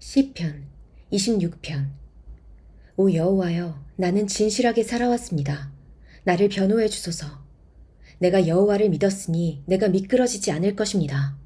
시편 26편 오 여호와여 나는 진실하게 살아왔습니다. 나를 변호해 주소서. 내가 여호와를 믿었으니 내가 미끄러지지 않을 것입니다.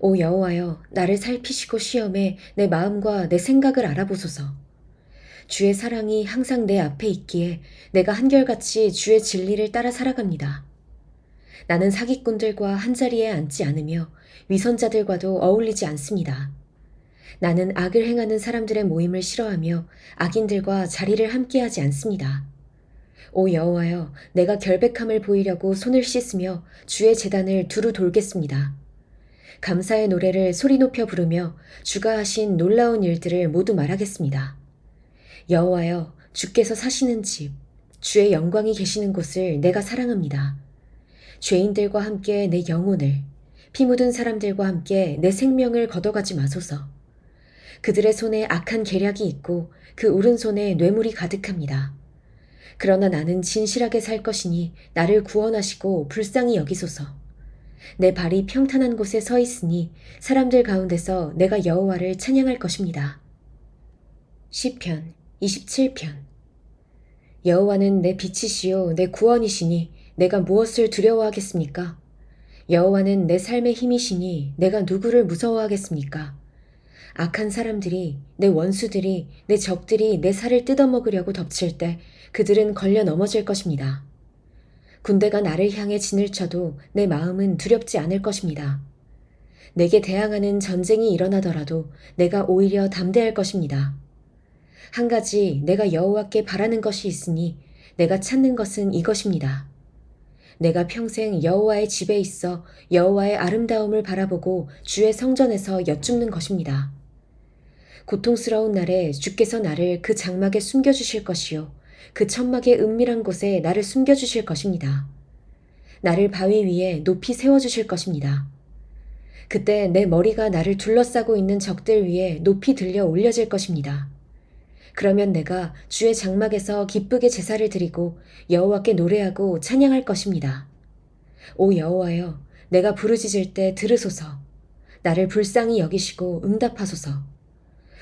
오 여호와여 나를 살피시고 시험해 내 마음과 내 생각을 알아보소서. 주의 사랑이 항상 내 앞에 있기에 내가 한결같이 주의 진리를 따라 살아갑니다. 나는 사기꾼들과 한자리에 앉지 않으며 위선자들과도 어울리지 않습니다. 나는 악을 행하는 사람들의 모임을 싫어하며 악인들과 자리를 함께하지 않습니다. 오 여호와여, 내가 결백함을 보이려고 손을 씻으며 주의 재단을 두루 돌겠습니다. 감사의 노래를 소리 높여 부르며 주가 하신 놀라운 일들을 모두 말하겠습니다. 여호와여, 주께서 사시는 집, 주의 영광이 계시는 곳을 내가 사랑합니다. 죄인들과 함께 내 영혼을, 피 묻은 사람들과 함께 내 생명을 걷어가지 마소서. 그들의 손에 악한 계략이 있고 그 오른손에 뇌물이 가득합니다. 그러나 나는 진실하게 살 것이니 나를 구원하시고 불쌍히 여기소서. 내 발이 평탄한 곳에 서 있으니 사람들 가운데서 내가 여호와를 찬양할 것입니다. 시편 27편 여호와는 내 빛이시요 내 구원이시니 내가 무엇을 두려워하겠습니까? 여호와는 내 삶의 힘이시니 내가 누구를 무서워하겠습니까? 악한 사람들이 내 원수들이 내 적들이 내 살을 뜯어먹으려고 덮칠 때 그들은 걸려 넘어질 것입니다. 군대가 나를 향해 진을 쳐도 내 마음은 두렵지 않을 것입니다. 내게 대항하는 전쟁이 일어나더라도 내가 오히려 담대할 것입니다. 한 가지 내가 여호와께 바라는 것이 있으니 내가 찾는 것은 이것입니다. 내가 평생 여호와의 집에 있어 여호와의 아름다움을 바라보고 주의 성전에서 여쭙는 것입니다. 고통스러운 날에 주께서 나를 그 장막에 숨겨주실 것이요. 그 천막의 은밀한 곳에 나를 숨겨주실 것입니다. 나를 바위 위에 높이 세워주실 것입니다. 그때 내 머리가 나를 둘러싸고 있는 적들 위에 높이 들려 올려질 것입니다. 그러면 내가 주의 장막에서 기쁘게 제사를 드리고 여호와께 노래하고 찬양할 것입니다. 오 여호와여, 내가 부르짖을 때 들으소서. 나를 불쌍히 여기시고 응답하소서.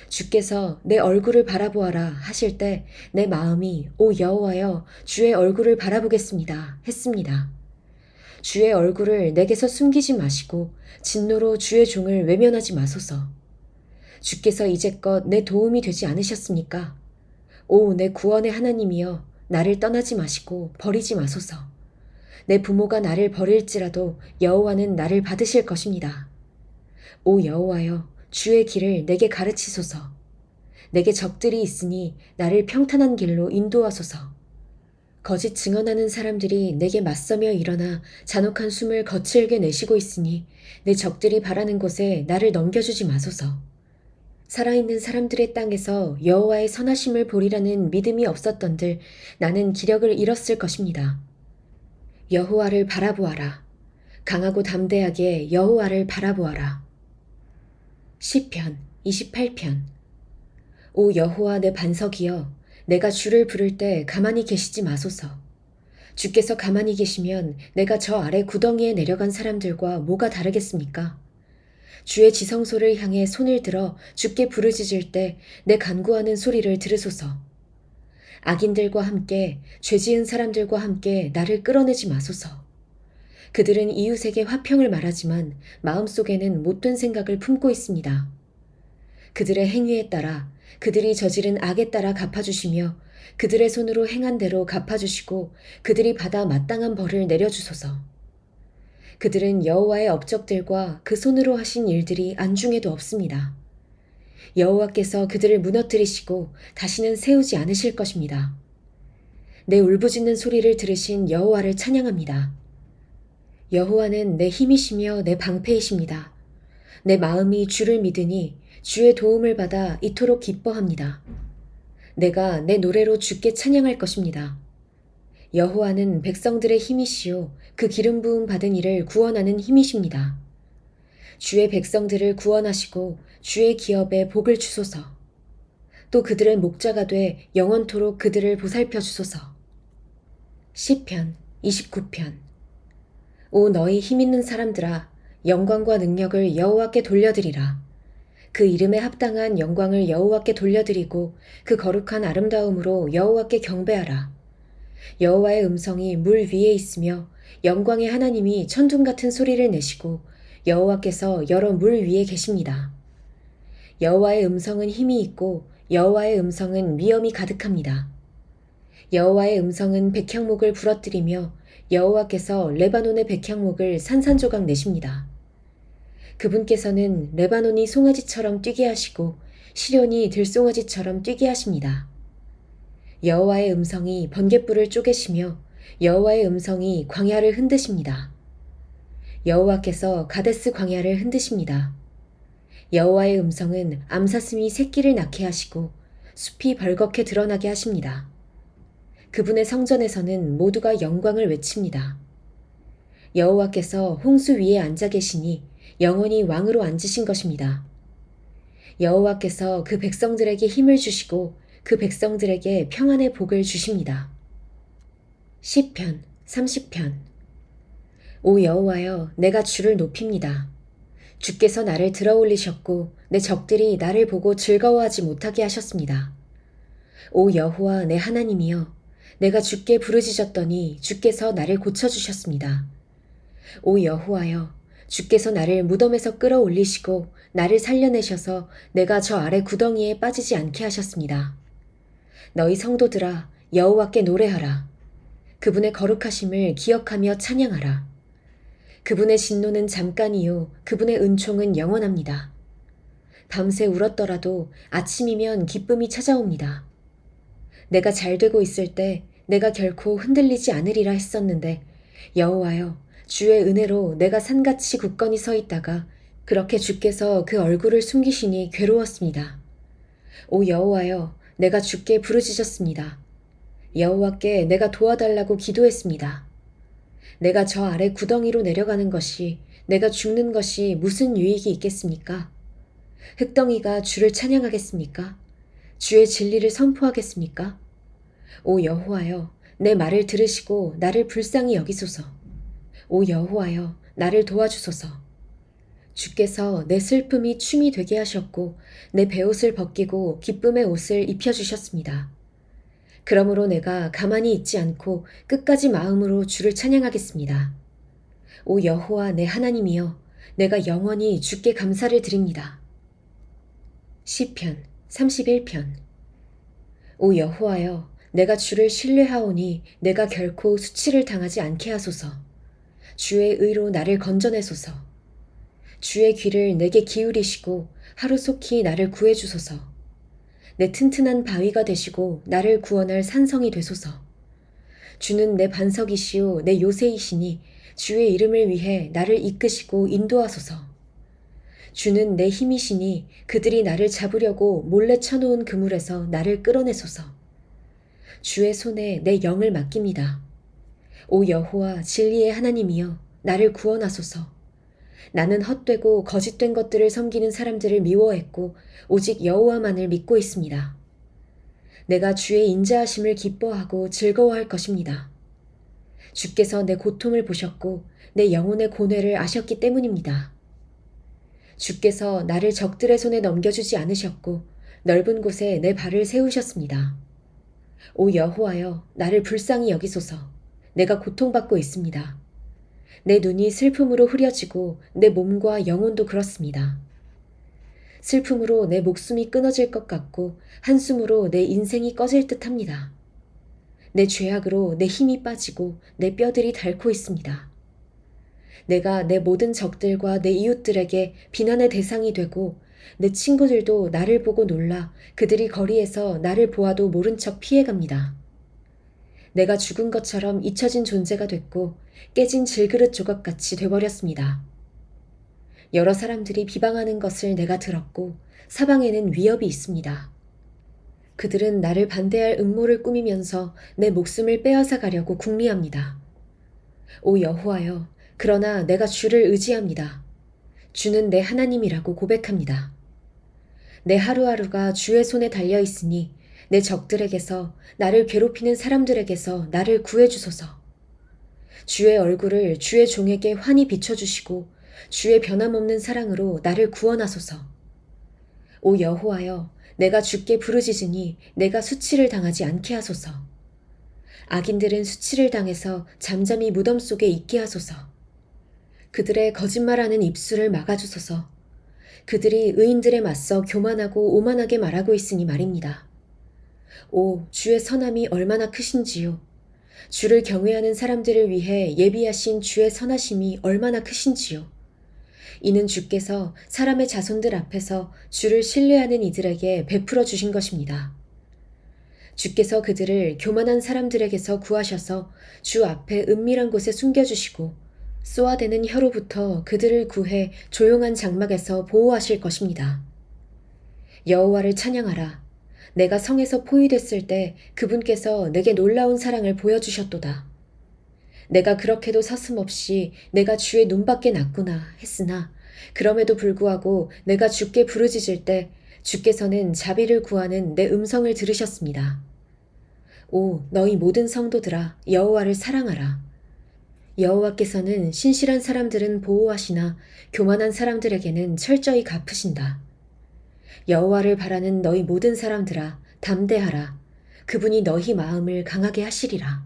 주께서 내 얼굴을 바라보아라 하실 때 내 마음이 오 여호와여 주의 얼굴을 바라보겠습니다 했습니다. 주의 얼굴을 내게서 숨기지 마시고 진노로 주의 종을 외면하지 마소서. 주께서 이제껏 내 도움이 되지 않으셨습니까? 오 내 구원의 하나님이여 나를 떠나지 마시고 버리지 마소서. 내 부모가 나를 버릴지라도 여호와는 나를 받으실 것입니다. 오 여호와여 주의 길을 내게 가르치소서. 내게 적들이 있으니 나를 평탄한 길로 인도하소서. 거짓 증언하는 사람들이 내게 맞서며 일어나 잔혹한 숨을 거칠게 내쉬고 있으니 내 적들이 바라는 곳에 나를 넘겨주지 마소서. 살아있는 사람들의 땅에서 여호와의 선하심을 보리라는 믿음이 없었던들 나는 기력을 잃었을 것입니다. 여호와를 바라보아라. 강하고 담대하게 여호와를 바라보아라. 시편 28편 오 여호와 내 반석이여 내가 주를 부를 때 가만히 계시지 마소서 주께서 가만히 계시면 내가 저 아래 구덩이에 내려간 사람들과 뭐가 다르겠습니까? 주의 지성소를 향해 손을 들어 주께 부르짖을 때 내 간구하는 소리를 들으소서. 악인들과 함께 죄 지은 사람들과 함께 나를 끌어내지 마소서. 그들은 이웃에게 화평을 말하지만 마음속에는 못된 생각을 품고 있습니다. 그들의 행위에 따라 그들이 저지른 악에 따라 갚아주시며 그들의 손으로 행한 대로 갚아주시고 그들이 받아 마땅한 벌을 내려주소서. 그들은 여호와의 업적들과 그 손으로 하신 일들이 안중에도 없습니다. 여호와께서 그들을 무너뜨리시고 다시는 세우지 않으실 것입니다. 내 울부짖는 소리를 들으신 여호와를 찬양합니다. 여호와는 내 힘이시며 내 방패이십니다. 내 마음이 주를 믿으니 주의 도움을 받아 이토록 기뻐합니다. 내가 내 노래로 주께 찬양할 것입니다. 여호와는 백성들의 힘이시요 그 기름 부음 받은 이를 구원하는 힘이십니다. 주의 백성들을 구원하시고 주의 기업에 복을 주소서. 또 그들의 목자가 돼 영원토록 그들을 보살펴 주소서. 시편 29편 오 너희 힘 있는 사람들아 영광과 능력을 여호와께 돌려드리라 그 이름에 합당한 영광을 여호와께 돌려드리고 그 거룩한 아름다움으로 여호와께 경배하라. 여호와의 음성이 물 위에 있으며 영광의 하나님이 천둥 같은 소리를 내시고 여호와께서 여러 물 위에 계십니다. 여호와의 음성은 힘이 있고 여호와의 음성은 위엄이 가득합니다. 여호와의 음성은 백향목을 부러뜨리며 여호와께서 레바논의 백향목을 산산조각 내십니다. 그분께서는 레바논이 송아지처럼 뛰게 하시고 시련이 들송아지처럼 뛰게 하십니다. 여호와의 음성이 번갯불을 쪼개시며 여호와의 음성이 광야를 흔드십니다. 여호와께서 가데스 광야를 흔드십니다. 여호와의 음성은 암사슴이 새끼를 낳게 하시고 숲이 벌겋게 드러나게 하십니다. 그분의 성전에서는 모두가 영광을 외칩니다. 여호와께서 홍수 위에 앉아 계시니 영원히 왕으로 앉으신 것입니다. 여호와께서 그 백성들에게 힘을 주시고 그 백성들에게 평안의 복을 주십니다. 시편 30편 오 여호와여 내가 주를 높입니다. 주께서 나를 들어 올리셨고 내 적들이 나를 보고 즐거워하지 못하게 하셨습니다. 오 여호와 내 하나님이여 내가 주께 부르짖었더니 주께서 나를 고쳐 주셨습니다. 오 여호와여 주께서 나를 무덤에서 끌어올리시고 나를 살려내셔서 내가 저 아래 구덩이에 빠지지 않게 하셨습니다. 너희 성도들아 여호와께 노래하라. 그분의 거룩하심을 기억하며 찬양하라. 그분의 진노는 잠깐이요 그분의 은총은 영원합니다. 밤새 울었더라도 아침이면 기쁨이 찾아옵니다. 내가 잘 되고 있을 때 내가 결코 흔들리지 않으리라 했었는데 여호와여 주의 은혜로 내가 산같이 굳건히 서 있다가 그렇게 주께서 그 얼굴을 숨기시니 괴로웠습니다. 오 여호와여 내가 주께 부르짖었습니다. 여호와께 내가 도와달라고 기도했습니다. 내가 저 아래 구덩이로 내려가는 것이 내가 죽는 것이 무슨 유익이 있겠습니까? 흙덩이가 주를 찬양하겠습니까? 주의 진리를 선포하겠습니까? 오 여호와여 내 말을 들으시고 나를 불쌍히 여기소서. 오 여호와여 나를 도와주소서. 주께서 내 슬픔이 춤이 되게 하셨고 내 베옷을 벗기고 기쁨의 옷을 입혀 주셨습니다. 그러므로 내가 가만히 있지 않고 끝까지 마음으로 주를 찬양하겠습니다. 오 여호와 내 하나님이여 내가 영원히 주께 감사를 드립니다. 시편 31편 오 여호와여 내가 주를 신뢰하오니 내가 결코 수치를 당하지 않게 하소서. 주의 의로 나를 건져내소서. 주의 귀를 내게 기울이시고 하루속히 나를 구해 주소서. 내 튼튼한 바위가 되시고 나를 구원할 산성이 되소서. 주는 내 반석이시오 내 요새이시니 주의 이름을 위해 나를 이끄시고 인도하소서. 주는 내 힘이시니 그들이 나를 잡으려고 몰래 쳐놓은 그물에서 나를 끌어내소서. 주의 손에 내 영을 맡깁니다. 오 여호와 진리의 하나님이여 나를 구원하소서. 나는 헛되고 거짓된 것들을 섬기는 사람들을 미워했고 오직 여호와만을 믿고 있습니다. 내가 주의 인자하심을 기뻐하고 즐거워할 것입니다. 주께서 내 고통을 보셨고 내 영혼의 고뇌를 아셨기 때문입니다. 주께서 나를 적들의 손에 넘겨주지 않으셨고 넓은 곳에 내 발을 세우셨습니다. 오 여호와여 나를 불쌍히 여기소서 내가 고통받고 있습니다. 내 눈이 슬픔으로 흐려지고 내 몸과 영혼도 그렇습니다. 슬픔으로 내 목숨이 끊어질 것 같고 한숨으로 내 인생이 꺼질 듯 합니다. 내 죄악으로 내 힘이 빠지고 내 뼈들이 닳고 있습니다. 내가 내 모든 적들과 내 이웃들에게 비난의 대상이 되고 내 친구들도 나를 보고 놀라 그들이 거리에서 나를 보아도 모른 척 피해갑니다. 내가 죽은 것처럼 잊혀진 존재가 됐고 깨진 질그릇 조각같이 돼버렸습니다. 여러 사람들이 비방하는 것을 내가 들었고 사방에는 위협이 있습니다. 그들은 나를 반대할 음모를 꾸미면서 내 목숨을 빼앗아 가려고 궁리합니다. 오 여호와여, 그러나 내가 주를 의지합니다. 주는 내 하나님이라고 고백합니다. 내 하루하루가 주의 손에 달려 있으니 내 적들에게서 나를 괴롭히는 사람들에게서 나를 구해 주소서. 주의 얼굴을 주의 종에게 환히 비춰주시고 주의 변함없는 사랑으로 나를 구원하소서. 오 여호와여, 내가 주께 부르짖으니 내가 수치를 당하지 않게 하소서. 악인들은 수치를 당해서 잠잠히 무덤 속에 있게 하소서. 그들의 거짓말하는 입술을 막아주소서. 그들이 의인들에 맞서 교만하고 오만하게 말하고 있으니 말입니다. 오, 주의 선함이 얼마나 크신지요. 주를 경외하는 사람들을 위해 예비하신 주의 선하심이 얼마나 크신지요. 이는 주께서 사람의 자손들 앞에서 주를 신뢰하는 이들에게 베풀어 주신 것입니다. 주께서 그들을 교만한 사람들에게서 구하셔서 주 앞에 은밀한 곳에 숨겨주시고 쏘아대는 혀로부터 그들을 구해 조용한 장막에서 보호하실 것입니다. 여호와를 찬양하라. 내가 성에서 포위됐을 때 그분께서 내게 놀라운 사랑을 보여주셨도다. 내가 그렇게도 서슴없이 내가 주의 눈밖에 났구나 했으나 그럼에도 불구하고 내가 주께 부르짖을 때 주께서는 자비를 구하는 내 음성을 들으셨습니다. 오 너희 모든 성도들아 여호와를 사랑하라. 여호와께서는 신실한 사람들은 보호하시나 교만한 사람들에게는 철저히 갚으신다. 여호와를 바라는 너희 모든 사람들아 담대하라. 그분이 너희 마음을 강하게 하시리라.